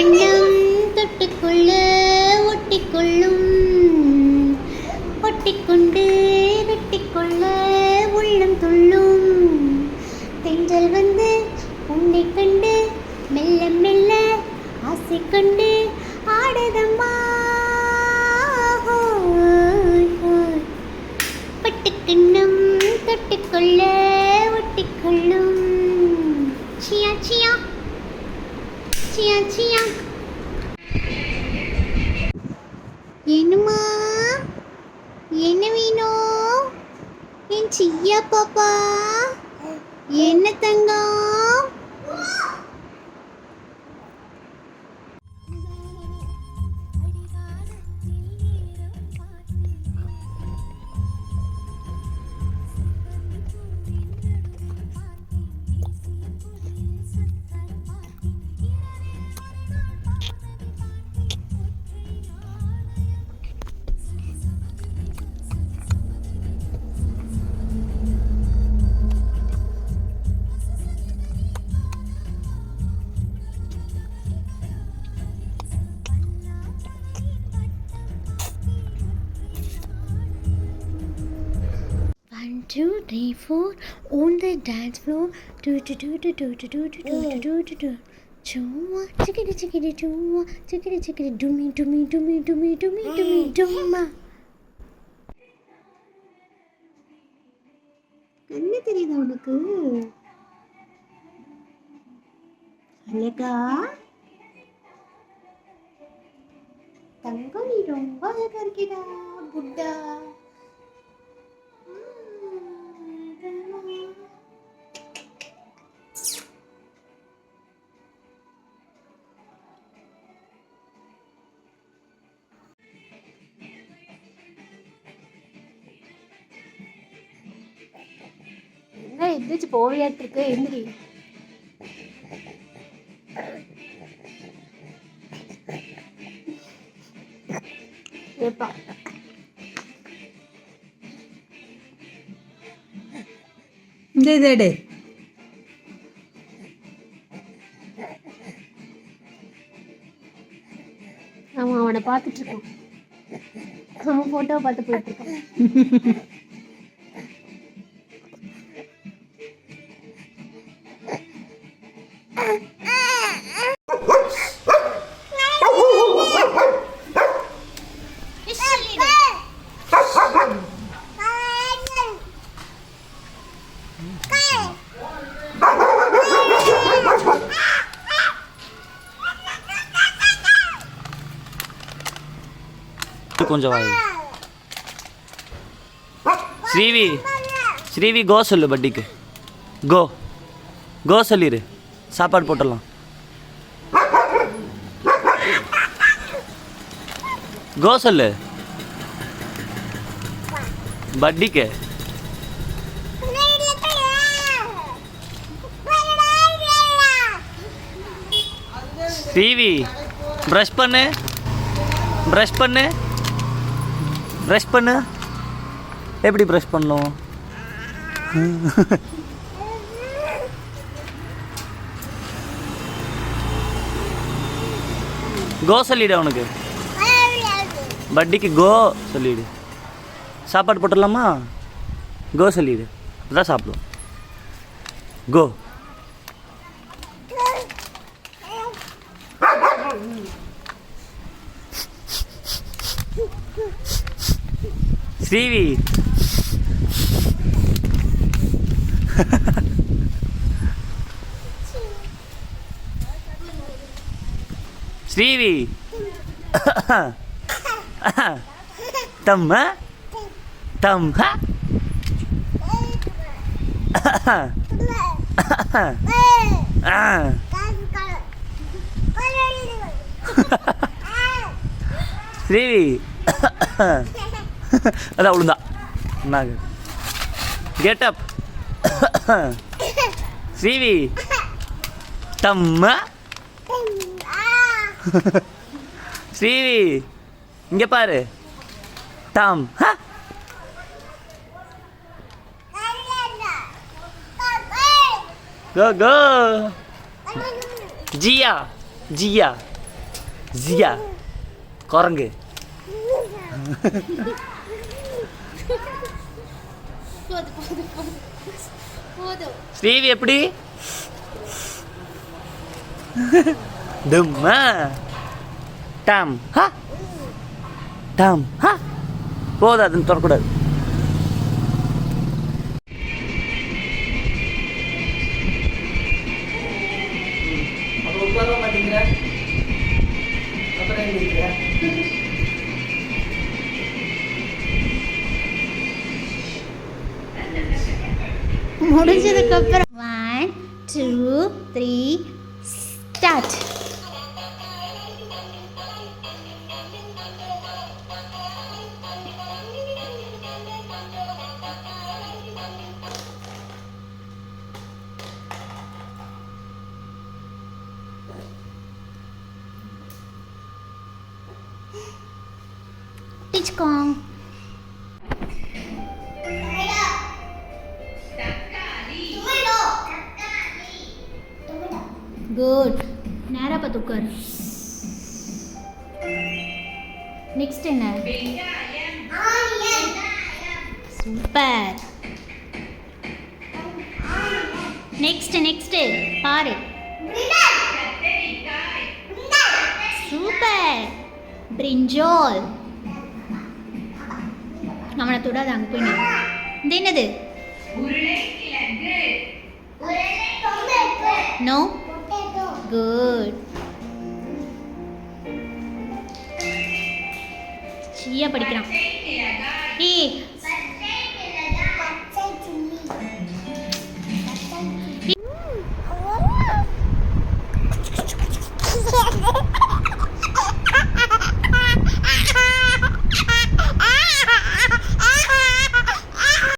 கண்ணம் தொட்டுக்கொள்ள ஒட்டிக்கொள்ளும். ஒட்டிக்கொண்டு வெட்டிக்கொள்ள உள்ளம் துள்ளும். தென்றல் வந்து உன்னை கண்டு மெல்ல மெல்ல ஆசை கண்டு ஆடதம்மா. ஹோய், ஹோய். பட்டுக்கிண்ணம் தொட்டுக்கொள்ள ஒட்டிக்கொள்ளும் சியா சியா சியா சியா என்னம்மா என்ன வேணும் என் சியா பாப்பா? என்ன தங்கம்? One, two, three, four. On the dance floor. Do do do do do do do do do do do do. Chuma, chickity chickity chuma, chickity chickity dummy dummy dummy dummy dummy dummy dumma. என்ன தெரியுதா உனக்கு அழகா தங்கம் நீ ரொம்ப அழகா இருக்கேடா புட்டா எந்திரிச்சு போவியாட்டு இருக்கு? எந்திரி. ஏப்பா. இந்த இது அவன் அவனை பார்த்துட்டு இருக்கான் அவன் போட்டோவை பார்த்து போயிட்டு இருக்கான். கொஞ்சம் வாய். ஸ்ரீவி ஸ்ரீவி கோ சொல்லு பட்டிக்கு. கோ. கோ சொல்லிடு சாப்பாடு போட்டுடலாம். கோ சொல்லு. பட்டிக்கு. ஸ்ரீவி ப்ரஷ் பண்ணு. ப்ரஷ் பண்ணு. ப்ரஷ் பண்ணு. எப்படி ப்ரஷ் பண்ணும் கோ சொல்லிடு அவனுக்கு. பட்டிக்கு கோ சொல்லிடு. சாப்பாடு போட்டுடலாமா? கோ சொல்லிடு. அதான் சாப்பிடுவோம். கோ. ஸ்ரீவி ஸ்ரீவி தம்ம தம்ம ஸ்ரீவி அதான் விழுந்தா நாங்க கெட் அப் ஸ்ரீவி தம்ம. ஸ்ரீவி இங்க பாரு. தம். கோ கோ ஜியா. ஜியா. ஜியா. குரங்கு. போதும் போதும் போதும் போதும் ஸ்ரீவி எப்படி? டும்மா. டாம். ஹா. டாம். ஹா. போதாதுன்னு தொடக்கூடாது முடிஞ்சதுக்கு அப்புறம் one two three start Kong. Good நேரா பார்த்து உட்காரு நெக்ஸ்ட் என்ன? சூப்பர் நெக்ஸ்ட் நெக்ஸ்ட் பாரு. சூப்பர் பிரிஞ்சோல் அவனை தொடாத அங்கே போய் என்னது? நோ குட் சியா படிக்கிறான். ஏய்